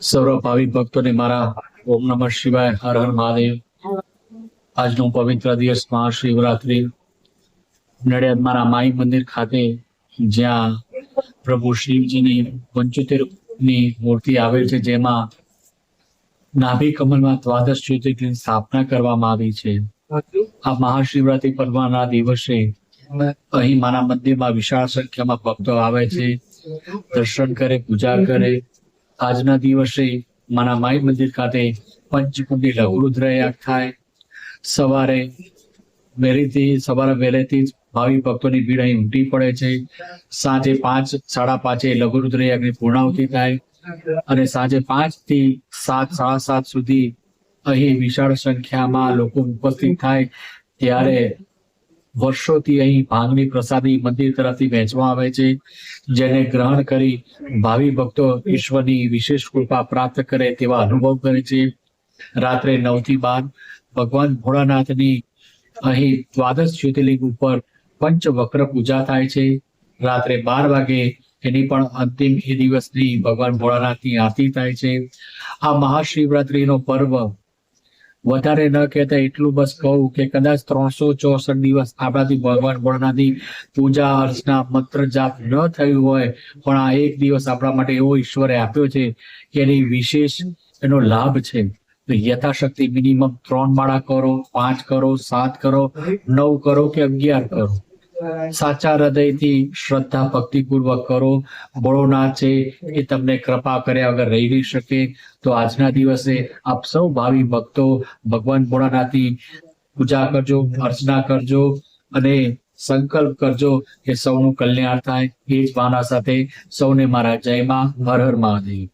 સૌરવ ભાવિક ભક્તોને મારા ઓમ નમઃ શિવાય, હર હર મહાદેવ. આજનો પવિત્ર દિવસ મહાશિવરાત્રિ. નડિયાદ મારા માઈ મંદિર ખાતે જ્યાં પ્રભુ શિવજીની પંચોતેરની મૂર્તિ આવેલ છે, જેમાં નાભી કમલમાં દ્વાદશ જ્યોતિર્લિંગની સ્થાપના કરવામાં આવી છે. આ મહાશિવરાત્રિ પર્વના દિવસે અહીં મારા મંદિરમાં વિશાળ સંખ્યામાં ભક્તો આવે છે. દર્શન કરે, પૂજા કરે આજના દિવસે મારા માઈ મંદિર ખાતે પંચકુંડી લઘુરુદ્ર યાગ થાય. સવારે વહેલીથી, સવારે વહેલેથી જ ભાવિ ભક્તોની ભીડ અહીં ઉમટી પડે છે. સાંજે પાંચ, સાડા પાંચે લઘુરુદ્ર યાગની પૂર્ણાહુતિ થાય અને સાંજે પાંચથી સાત, સાડા સાત સુધી અહીં વિશાળ સંખ્યામાં લોકો ઉપસ્થિત થાય. ત્યારે વર્ષોથી અહીં ભાંગની પ્રસાદી મંદિર તરફથી વહેંચવામાં આવે છે, જેને ગ્રહણ કરી ભાવિ ભક્તો ઈશ્વરની વિશેષ કૃપા પ્રાપ્ત કરે તેવા અનુભવ કરે છે. રાત્રે નવથી બાર ભગવાન ભોળાનાથની અહીં દ્વાદશ જ્યોતિર્લિંગ ઉપર પંચવક્ર પૂજા થાય છે. રાત્રે બાર વાગે એની પણ અંતિમ એ દિવસની ભગવાન ભોળાનાથની આરતી થાય છે. આ મહાશિવરાત્રિનો પર્વ વધારે ન કહેતા એટલું બસ કહું કે કદાચ ત્રણસો ચોસઠ દિવસ આપણાથી ભગવાન ભોળાનાથની પૂજા અર્ચના મંત્ર જાપ ન થયું હોય, પણ આ એક દિવસ આપણા માટે એવો ઈશ્વરે આપ્યો છે કે એની વિશેષ એનો લાભ છે. તો યથાશક્તિ મિનિમમ ત્રણ માળા કરો, પાંચ કરો, સાત કરો, નવ કરો કે અગિયાર કરો? સાચા હૃદયથી શ્રદ્ધા, ભક્તિપૂર્વક કરો. ભોળોનાથ છે એ તમને કૃપા કર્યા વગર રહી શકે, તો આજના દિવસે આપ સૌ ભાવિ ભક્તો ભગવાન ભોળાનાથની પૂજા કરજો, અર્ચના કરજો અને સંકલ્પ કરજો કે સૌનું કલ્યાણ થાય. એ જ માના સાથે સૌને મારા જયમાં હર હર મહાદેવ.